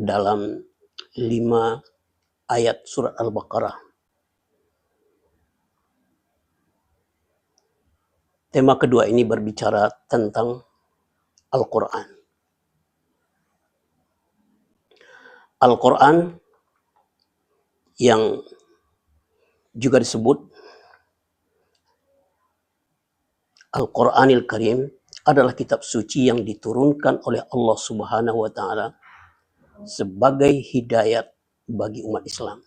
dalam lima ayat surat Al-Baqarah. Tema kedua ini berbicara tentang Al-Quran. Al-Quran yang juga disebut Al-Quranil Karim adalah kitab suci yang diturunkan oleh Allah Subhanahu wa taala sebagai hidayat bagi umat Islam.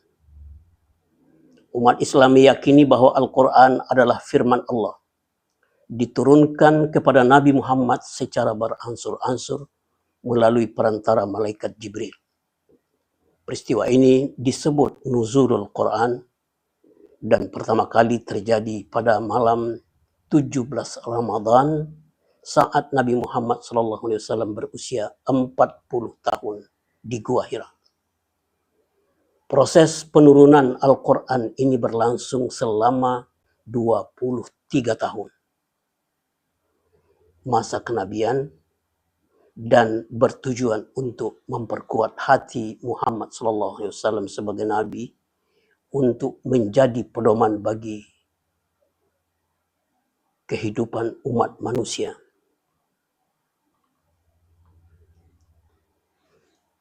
Umat Islam meyakini bahwa Al-Quran adalah firman Allah. Diturunkan kepada Nabi Muhammad secara beransur-ansur melalui perantara malaikat Jibril. Peristiwa ini disebut Nuzulul Quran dan pertama kali terjadi pada malam 17 Ramadan saat Nabi Muhammad SAW berusia 40 tahun di Gua Hira. Proses penurunan Al-Quran ini berlangsung selama 23 tahun. Masa kenabian dan bertujuan untuk memperkuat hati Muhammad SAW sebagai nabi untuk menjadi pedoman bagi kehidupan umat manusia.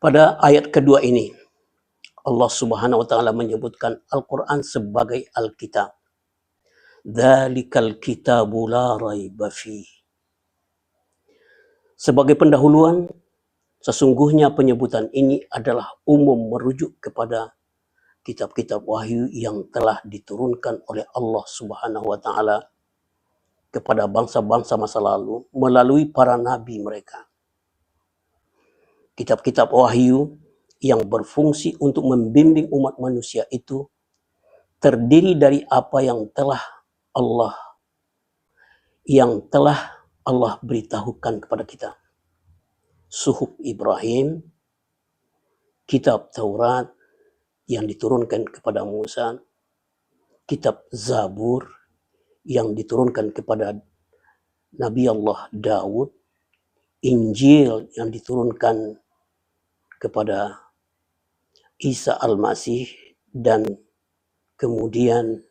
Pada ayat kedua ini, Allah Subhanahu wa taala menyebutkan Al-Qur'an sebagai Alkitab. Dzalikal kitabu la raiba Sebagai pendahuluan, sesungguhnya penyebutan ini adalah umum merujuk kepada kitab-kitab wahyu yang telah diturunkan oleh Allah Subhanahu wa taala kepada bangsa-bangsa masa lalu melalui para nabi mereka. Kitab-kitab wahyu yang berfungsi untuk membimbing umat manusia itu terdiri dari apa yang telah Allah yang telah Allah beritahukan kepada kita. Suhuf Ibrahim, kitab Taurat yang diturunkan kepada Musa, kitab Zabur yang diturunkan kepada Nabi Allah Daud, Injil yang diturunkan kepada Isa Al-Masih dan kemudian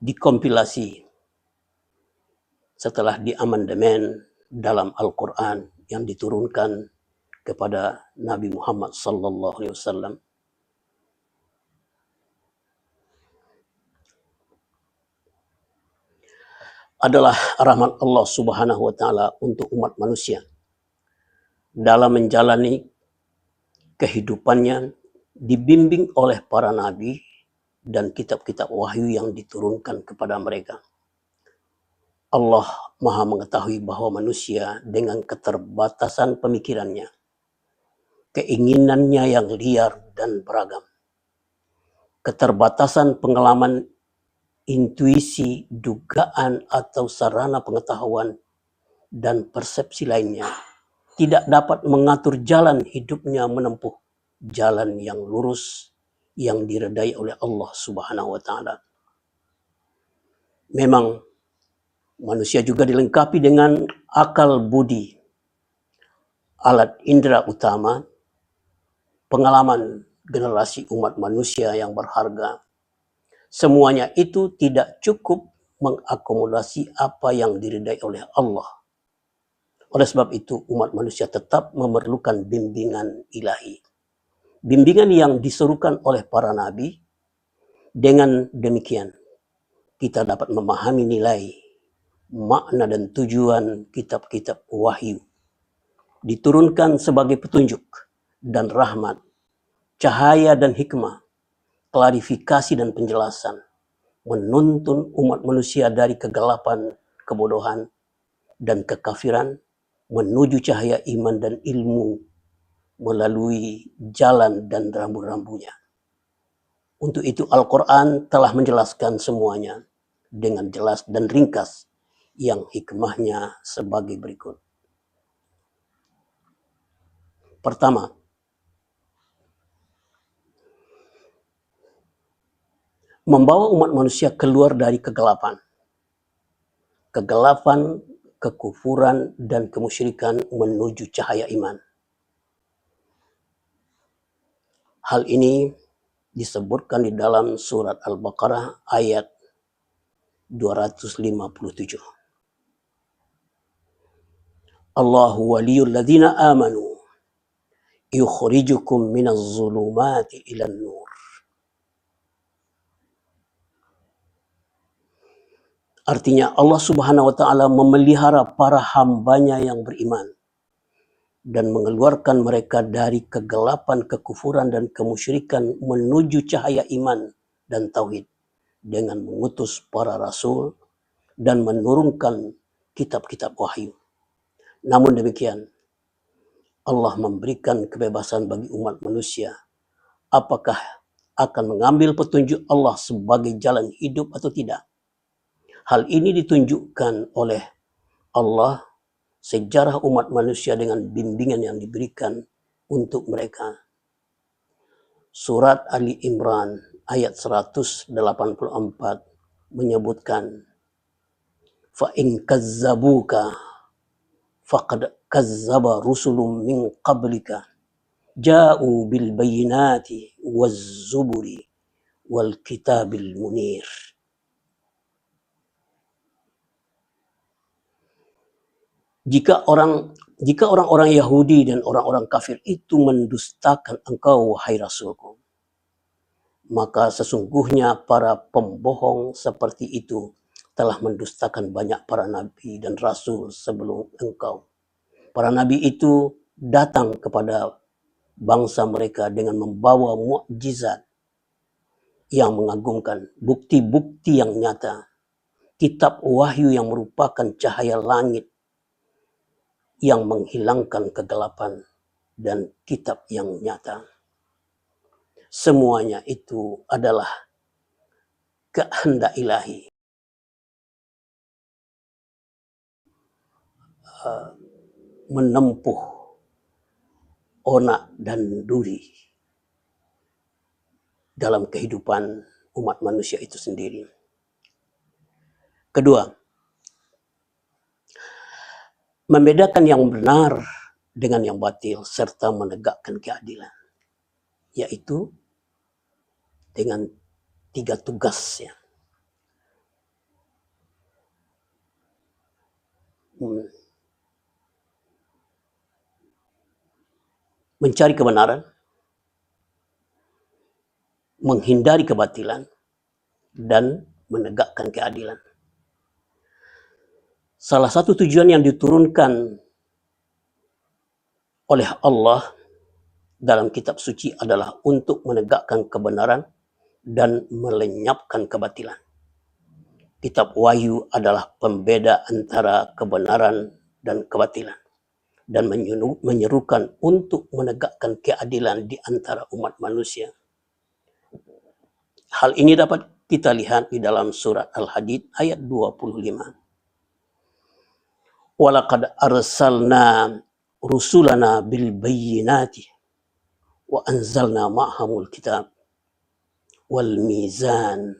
dikompilasi setelah diamandemen dalam Al-Quran yang diturunkan kepada Nabi Muhammad sallallahu alaihi wasallam adalah rahmat Allah Subhanahu wa taala untuk umat manusia dalam menjalani kehidupannya dibimbing oleh para nabi dan kitab-kitab wahyu yang diturunkan kepada mereka. Allah Maha mengetahui bahwa manusia dengan keterbatasan pemikirannya, keinginannya yang liar dan beragam, keterbatasan pengalaman intuisi, dugaan, atau sarana pengetahuan dan persepsi lainnya tidak dapat mengatur jalan hidupnya menempuh jalan yang lurus yang diredai oleh Allah Subhanahu wa taala. Memang manusia juga dilengkapi dengan akal budi, alat indera utama, pengalaman generasi umat manusia yang berharga, Semuanya itu tidak cukup mengakomodasi apa yang diridai oleh Allah. Oleh sebab itu umat manusia tetap memerlukan bimbingan ilahi. Bimbingan yang diserukan oleh para nabi. Dengan demikian kita dapat memahami nilai, makna dan tujuan kitab-kitab wahyu. Diturunkan sebagai petunjuk dan rahmat, cahaya dan hikmah klarifikasi dan penjelasan, menuntun umat manusia dari kegelapan, kebodohan, dan kekafiran menuju cahaya iman dan ilmu melalui jalan dan rambu-rambunya. Untuk itu Al-Quran telah menjelaskan semuanya dengan jelas dan ringkas yang hikmahnya sebagai berikut. Pertama, membawa umat manusia keluar dari kegelapan. Kegelapan kekufuran dan kemusyrikan menuju cahaya iman. Hal ini disebutkan di dalam surat Al-Baqarah ayat 257. Allahu waliyul ladzina amanu yukhrijukum minaz zulumati ilan nur. Artinya Allah subhanahu wa ta'ala memelihara para hambanya yang beriman dan mengeluarkan mereka dari kegelapan, kekufuran dan kemusyrikan menuju cahaya iman dan tauhid dengan mengutus para rasul dan menurunkan kitab-kitab wahyu. Namun demikian, Allah memberikan kebebasan bagi umat manusia. Apakah akan mengambil petunjuk Allah sebagai jalan hidup atau tidak? Hal ini ditunjukkan oleh Allah sejarah umat manusia dengan bimbingan yang diberikan untuk mereka. Surat Ali Imran ayat 184 menyebutkan fa in kazzabuka faqad kazzaba rusulun min qablika ja'u bil bayyinati waz zuburi wal kitabil munir jika orang jika orang-orang Yahudi dan orang-orang kafir itu mendustakan engkau wahai rasulku maka sesungguhnya para pembohong seperti itu telah mendustakan banyak para nabi dan rasul sebelum engkau. Para nabi itu datang kepada bangsa mereka dengan membawa mukjizat yang mengagumkan, bukti-bukti yang nyata, kitab wahyu yang merupakan cahaya langit yang menghilangkan kegelapan dan kitab yang nyata. Semuanya itu adalah kehendak ilahi Uh, menempuh onak dan duri dalam kehidupan umat manusia itu sendiri. Kedua, membedakan yang benar dengan yang batil serta menegakkan keadilan, yaitu dengan tiga tugasnya. Hmm mencari kebenaran, menghindari kebatilan, dan menegakkan keadilan. Salah satu tujuan yang diturunkan oleh Allah dalam kitab suci adalah untuk menegakkan kebenaran dan melenyapkan kebatilan. Kitab Wahyu adalah pembeda antara kebenaran dan kebatilan dan menyerukan untuk menegakkan keadilan di antara umat manusia. Hal ini dapat kita lihat di dalam surat Al-Hadid ayat 25. ولقد أرسلنا رسلنا بالبينات وأنزلنا معهم الكتاب والميزان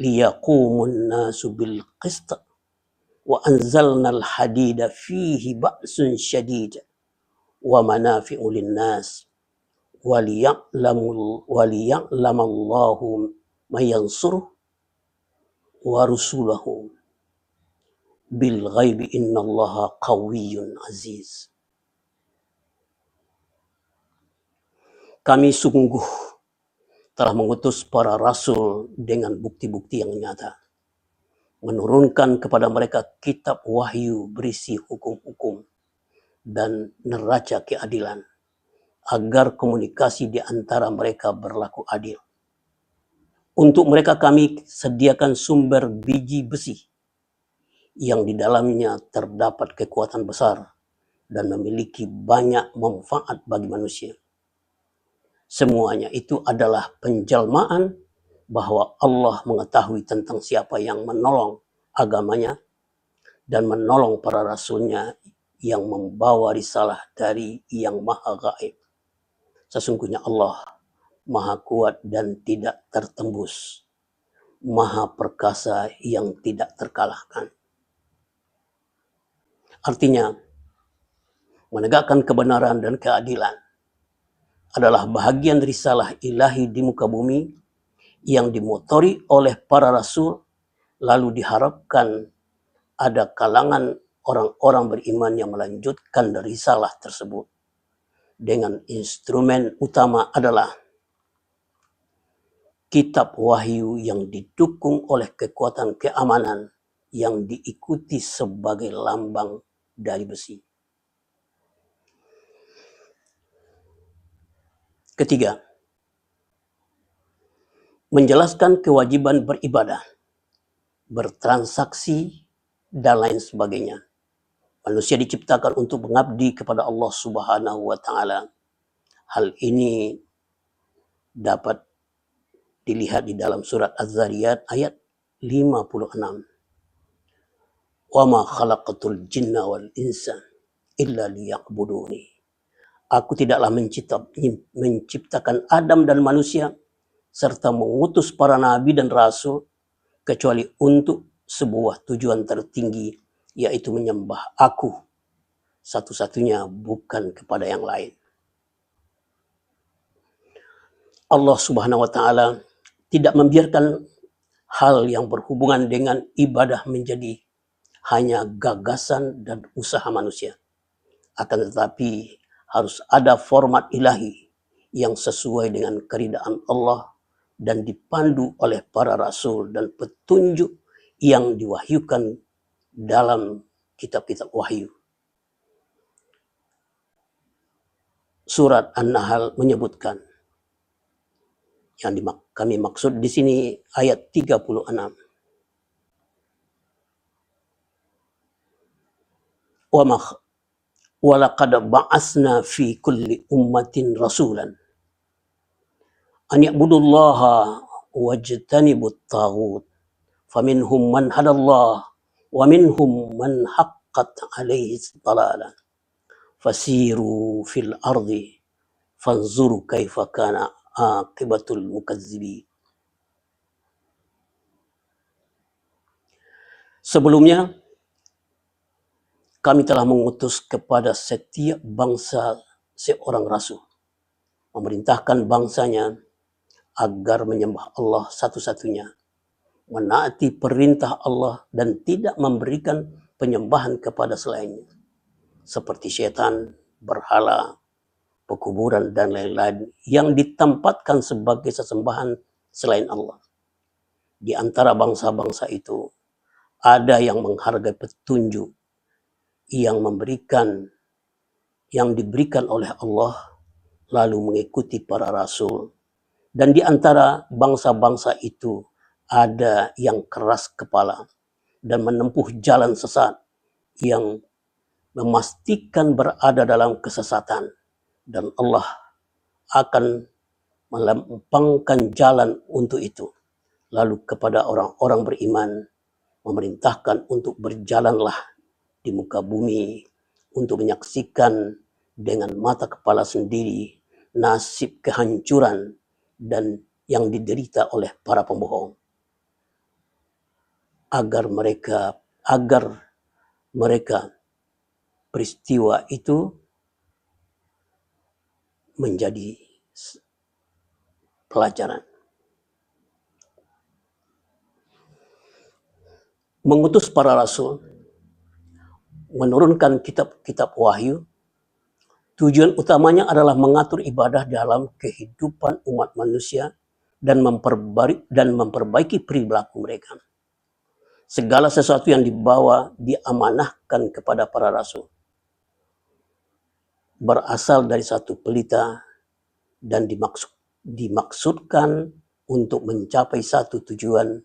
ليقوم الناس بالقسط وأنزلنا الحديد فيه بأس شديد ومنافع للناس وليعلم, وليعلم الله من ينصره ورسوله. bil ghaibi innallaha qawiyyun aziz. Kami sungguh telah mengutus para rasul dengan bukti-bukti yang nyata. Menurunkan kepada mereka kitab wahyu berisi hukum-hukum dan neraca keadilan agar komunikasi di antara mereka berlaku adil. Untuk mereka kami sediakan sumber biji besi yang di dalamnya terdapat kekuatan besar dan memiliki banyak manfaat bagi manusia. Semuanya itu adalah penjelmaan bahwa Allah mengetahui tentang siapa yang menolong agamanya dan menolong para rasulnya yang membawa risalah dari yang maha gaib. Sesungguhnya Allah maha kuat dan tidak tertembus, maha perkasa yang tidak terkalahkan. Artinya, menegakkan kebenaran dan keadilan adalah bahagian risalah ilahi di muka bumi yang dimotori oleh para rasul lalu diharapkan ada kalangan orang-orang beriman yang melanjutkan dari risalah tersebut. Dengan instrumen utama adalah kitab wahyu yang didukung oleh kekuatan keamanan yang diikuti sebagai lambang dari besi. Ketiga, menjelaskan kewajiban beribadah, bertransaksi, dan lain sebagainya. Manusia diciptakan untuk mengabdi kepada Allah Subhanahu wa taala. Hal ini dapat dilihat di dalam surat Az-Zariyat ayat 56. Wa ma khalaqatul jinna wal insa illa. Aku tidaklah menciptakan Adam dan manusia serta mengutus para nabi dan rasul kecuali untuk sebuah tujuan tertinggi yaitu menyembah aku satu-satunya bukan kepada yang lain. Allah Subhanahu wa taala tidak membiarkan hal yang berhubungan dengan ibadah menjadi hanya gagasan dan usaha manusia. Akan tetapi harus ada format ilahi yang sesuai dengan keridaan Allah dan dipandu oleh para rasul dan petunjuk yang diwahyukan dalam kitab-kitab wahyu. Surat An-Nahl menyebutkan yang kami maksud di sini ayat 36. Wa ولقد بعثنا في كل أمة رسولا. أن يعبدوا الله واجتنبوا الطاغوت. فمنهم من هدى الله ومنهم من حقت عليه الضلالة. فسيروا في الأرض فانظروا كيف كان عاقبة المكذبين. Sebelumnya kami telah mengutus kepada setiap bangsa seorang rasul, memerintahkan bangsanya agar menyembah Allah satu-satunya, menaati perintah Allah dan tidak memberikan penyembahan kepada selainnya, seperti setan, berhala, pekuburan, dan lain-lain yang ditempatkan sebagai sesembahan selain Allah. Di antara bangsa-bangsa itu, ada yang menghargai petunjuk yang memberikan yang diberikan oleh Allah lalu mengikuti para rasul. Dan di antara bangsa-bangsa itu ada yang keras kepala dan menempuh jalan sesat yang memastikan berada dalam kesesatan. Dan Allah akan melempangkan jalan untuk itu. Lalu kepada orang-orang beriman memerintahkan untuk berjalanlah di muka bumi untuk menyaksikan dengan mata kepala sendiri nasib kehancuran dan yang diderita oleh para pembohong. Agar mereka agar mereka peristiwa itu menjadi pelajaran. Mengutus para rasul menurunkan kitab-kitab wahyu, tujuan utamanya adalah mengatur ibadah dalam kehidupan umat manusia dan memperbaiki, dan memperbaiki perilaku mereka. Segala sesuatu yang dibawa diamanahkan kepada para rasul. Berasal dari satu pelita dan dimaksud, dimaksudkan untuk mencapai satu tujuan,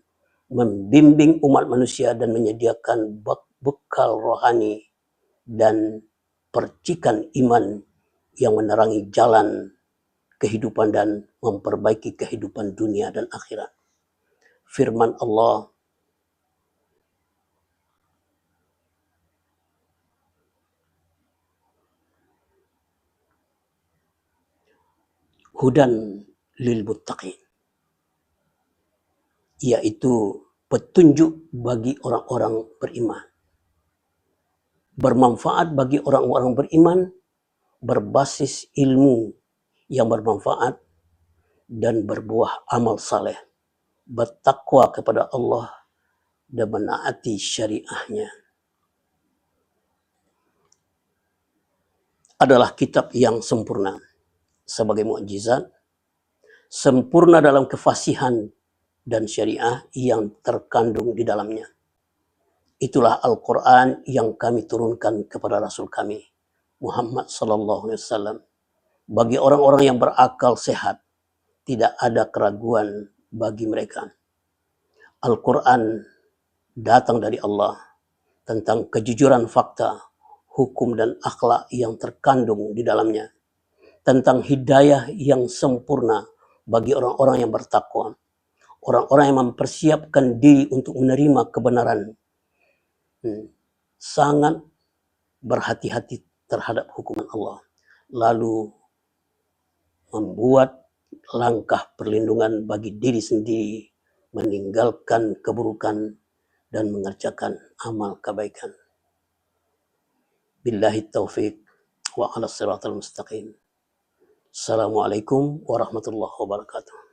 membimbing umat manusia dan menyediakan bekal rohani dan percikan iman yang menerangi jalan kehidupan dan memperbaiki kehidupan dunia dan akhirat. Firman Allah hudan lil muttaqin yaitu petunjuk bagi orang-orang beriman bermanfaat bagi orang-orang beriman, berbasis ilmu yang bermanfaat, dan berbuah amal saleh, bertakwa kepada Allah dan menaati syariahnya. Adalah kitab yang sempurna sebagai mukjizat, sempurna dalam kefasihan dan syariah yang terkandung di dalamnya. Itulah Al-Quran yang kami turunkan kepada Rasul kami, Muhammad Sallallahu Alaihi Wasallam. Bagi orang-orang yang berakal sehat, tidak ada keraguan bagi mereka. Al-Quran datang dari Allah tentang kejujuran fakta, hukum dan akhlak yang terkandung di dalamnya. Tentang hidayah yang sempurna bagi orang-orang yang bertakwa. Orang-orang yang mempersiapkan diri untuk menerima kebenaran. Sangat berhati-hati terhadap hukuman Allah. Lalu membuat langkah perlindungan bagi diri sendiri, meninggalkan keburukan dan mengerjakan amal kebaikan. Billahi taufiq wa ala siratal mustaqim. Assalamualaikum warahmatullahi wabarakatuh.